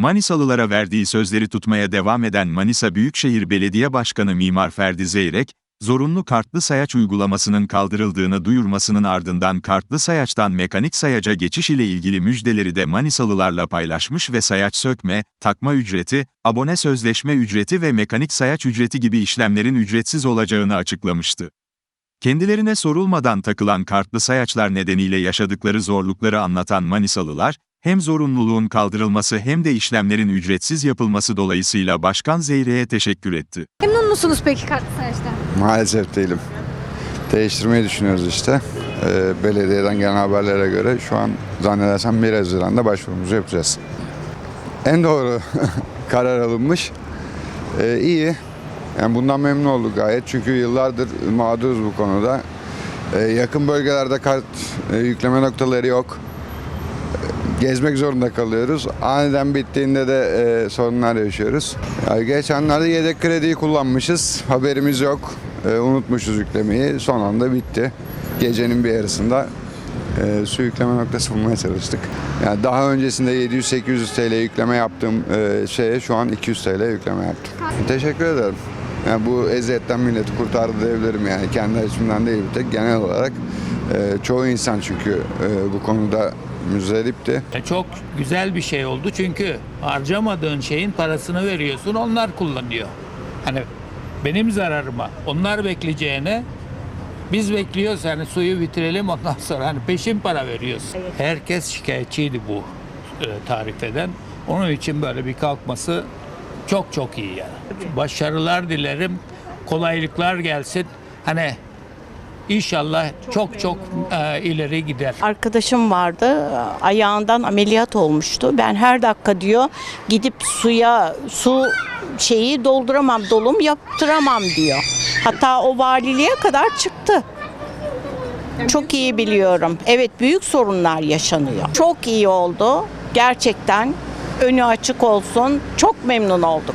Manisalılara verdiği sözleri tutmaya devam eden Manisa Büyükşehir Belediye Başkanı Mimar Ferdi Zeyrek, zorunlu kartlı sayaç uygulamasının kaldırıldığını duyurmasının ardından kartlı sayaçtan mekanik sayaca geçiş ile ilgili müjdeleri de Manisalılarla paylaşmış ve sayaç sökme, takma ücreti, abone sözleşme ücreti ve mekanik sayaç ücreti gibi işlemlerin ücretsiz olacağını açıklamıştı. Kendilerine sorulmadan takılan kartlı sayaçlar nedeniyle yaşadıkları zorlukları anlatan Manisalılar, hem zorunluluğun kaldırılması hem de işlemlerin ücretsiz yapılması dolayısıyla Başkan Zeyrek'e teşekkür etti. Memnun musunuz peki kartlı sayaçtan? Maalesef değilim. Değiştirmeyi düşünüyoruz işte. Ee, belediyeden gelen haberlere göre şu an zannedersem 1 Haziran'da başvurumuzu yapacağız. En doğru karar alınmış. Ee, iyi. Yani bundan memnun olduk gayet. Çünkü yıllardır mağduruz bu konuda. Ee, yakın bölgelerde kart e, yükleme noktaları yok. Gezmek zorunda kalıyoruz. Aniden bittiğinde de e, sorunlar yaşıyoruz. Yani geçenlerde yedek krediyi kullanmışız. Haberimiz yok. E, unutmuşuz yüklemeyi. Son anda bitti. Gecenin bir yarısında e, su yükleme noktası bulmaya çalıştık. Yani daha öncesinde 700-800 TL yükleme yaptığım e, şeye şu an 200 TL yükleme yaptım. Teşekkür ederim. Yani bu eziyetten milleti kurtardı diyebilirim yani. Kendi açımdan değil bir tek genel olarak. e, çoğu insan çünkü e, bu konuda müzdaripti. E, Çok güzel bir şey oldu çünkü harcamadığın şeyin parasını veriyorsun onlar kullanıyor. Hani benim zararıma onlar bekleyeceğine biz bekliyoruz hani suyu bitirelim ondan sonra hani peşin para veriyoruz. Herkes şikayetçiydi bu e, tarifeden. Onun için böyle bir kalkması çok çok iyi yani. Başarılar dilerim. Kolaylıklar gelsin. Hani inşallah çok çok, e, ileri gider. Arkadaşım vardı ayağından ameliyat olmuştu. Ben her dakika diyor gidip suya su şeyi dolduramam dolum yaptıramam diyor. Hatta o valiliğe kadar çıktı. Çok iyi biliyorum. Evet büyük sorunlar yaşanıyor. Çok iyi oldu. Gerçekten önü açık olsun. Çok memnun olduk.